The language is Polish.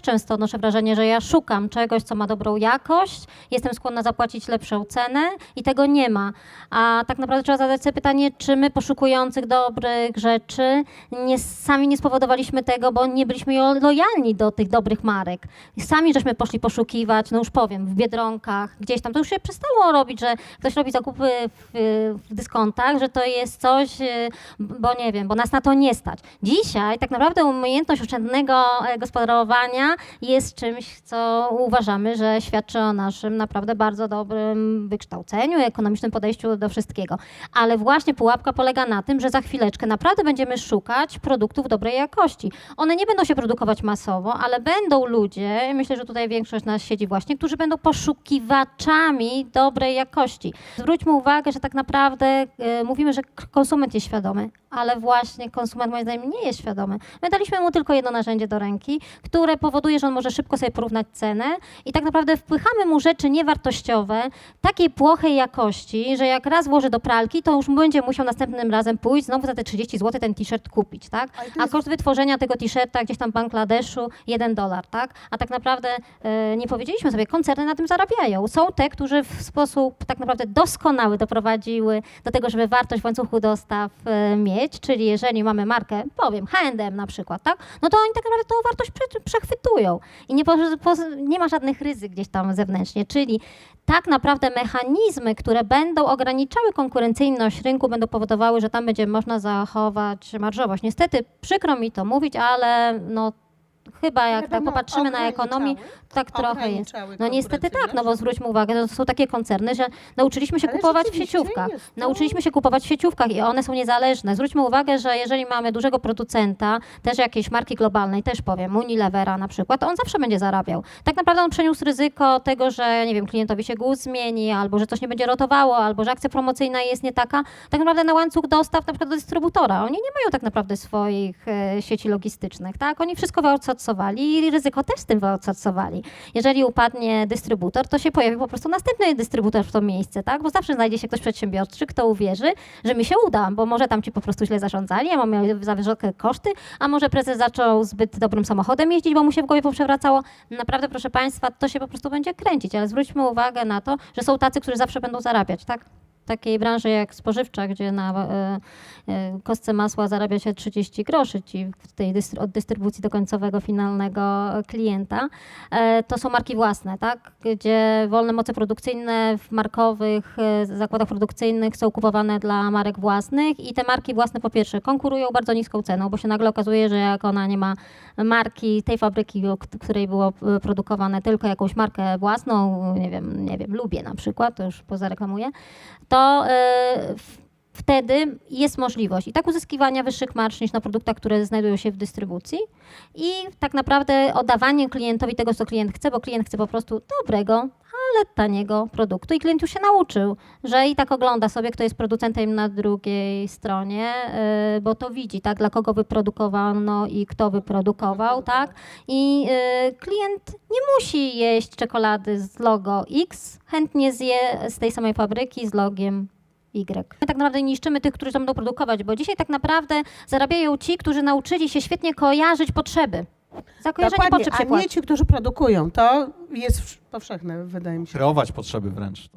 często odnoszę wrażenie, że ja szukam czegoś, co ma dobrą jakość, jestem skłonna zapłacić lepszą cenę i tego nie ma. A tak naprawdę trzeba zadać sobie pytanie, czy my poszukujących dobrych rzeczy nie, sami nie spowodowaliśmy tego, bo nie byliśmy lojalni do tych dobrych marek. Sami żeśmy poszli poszukiwać, no już powiem, w Biedronkach, gdzieś tam. To już się przestało robić, że ktoś robi zakupy w, w dyskontach, że to jest coś, y, bo nie wiem, bo nas na to nie stać. Dzisiaj tak naprawdę umiejętność oszczędnego e, jest czymś, co uważamy, że świadczy o naszym naprawdę bardzo dobrym wykształceniu, ekonomicznym podejściu do wszystkiego. Ale właśnie pułapka polega na tym, że za chwileczkę naprawdę będziemy szukać produktów dobrej jakości. One nie będą się produkować masowo, ale będą ludzie, myślę, że tutaj większość nas siedzi właśnie, którzy będą poszukiwaczami dobrej jakości. Zwróćmy uwagę, że tak naprawdę e, mówimy, że konsument jest świadomy, ale właśnie konsument moim zdaniem nie jest świadomy. My daliśmy mu tylko jedno narzędzie do ręki, które powoduje, że on może szybko sobie porównać cenę i tak naprawdę wpychamy mu rzeczy niewartościowe, takiej płochej jakości, że jak raz włoży do pralki, to już będzie musiał następnym razem pójść, znowu za te 30 zł ten t-shirt kupić, tak? A koszt wytworzenia tego t-shirta gdzieś tam w Bangladeszu 1 dolar, tak? A tak naprawdę e, nie powiedzieliśmy sobie, koncerny na tym zarabiają. Są te, którzy w sposób tak naprawdę doskonały doprowadziły do tego, żeby wartość w łańcuchu dostaw e, mieć, czyli jeżeli mamy markę, powiem, H&M na przykład, tak? No to oni tak naprawdę tą wartość prze, i nie, nie ma żadnych ryzyk gdzieś tam zewnętrznie, czyli tak naprawdę mechanizmy, które będą ograniczały konkurencyjność rynku, będą powodowały, że tam będzie można zachować marżowość. Niestety przykro mi to mówić, ale no chyba jak tak popatrzymy na ekonomię, tak trochę jest. No niestety tak, no bo zwróćmy uwagę, to są takie koncerny, że nauczyliśmy się Ale kupować w rzeczywiście sieciówkach. jest to- Nauczyliśmy się kupować w sieciówkach i one są niezależne. Zwróćmy uwagę, że jeżeli mamy dużego producenta, też jakiejś marki globalnej, też powiem, Unilevera na przykład, to on zawsze będzie zarabiał. Tak naprawdę on przeniósł ryzyko tego, że nie wiem, klientowi się gust zmieni, albo że coś nie będzie rotowało, albo że akcja promocyjna jest nie taka. Tak naprawdę na łańcuch dostaw na przykład do dystrybutora. Oni nie mają tak naprawdę swoich e, sieci logistycznych, tak? Oni wszystko wyoutsourcowali i ryzyko też z tym wyoutsourcowali. Jeżeli upadnie dystrybutor, to się pojawi po prostu następny dystrybutor w to miejsce, tak? Bo zawsze znajdzie się ktoś przedsiębiorczy, kto uwierzy, że mi się uda, bo może tam ci po prostu źle zarządzali, a mam miał za wysokie koszty, a może prezes zaczął zbyt dobrym samochodem jeździć, bo mu się w głowie poprzewracało. Naprawdę, proszę Państwa, to się po prostu będzie kręcić, ale zwróćmy uwagę na to, że są tacy, którzy zawsze będą zarabiać, tak? Takiej branży jak spożywcza, gdzie na e, e, kostce masła zarabia się 30 groszy ci w tej dystry- od dystrybucji do końcowego, finalnego klienta, e, to są marki własne, tak? Gdzie wolne moce produkcyjne w markowych zakładach produkcyjnych są kupowane dla marek własnych i te marki własne po pierwsze konkurują bardzo niską ceną, bo się nagle okazuje, że jak ona nie ma marki tej fabryki, której było produkowane tylko jakąś markę własną, nie wiem, nie wiem, lubię na przykład, to już pozareklamuję, to e, w- wtedy jest możliwość. I tak uzyskiwania wyższych marż niż na produktach, które znajdują się w dystrybucji i tak naprawdę oddawanie klientowi tego, co klient chce, bo klient chce po prostu dobrego, ale taniego produktu i klient już się nauczył, że i tak ogląda sobie, kto jest producentem na drugiej stronie, yy, bo to widzi, tak, dla kogo wyprodukowano i kto wyprodukował, tak, i yy, klient nie musi jeść czekolady z logo X, chętnie zje z tej samej fabryki z logiem Y. My tak naprawdę niszczymy tych, którzy to będą produkować, bo dzisiaj tak naprawdę zarabiają ci, którzy nauczyli się świetnie kojarzyć potrzeby. Za kojarzenie Dokładnie, potrzeb się a płaci. nie ci, którzy produkują. To jest wsz- powszechne, wydaje mi się. Kreować potrzeby wręcz.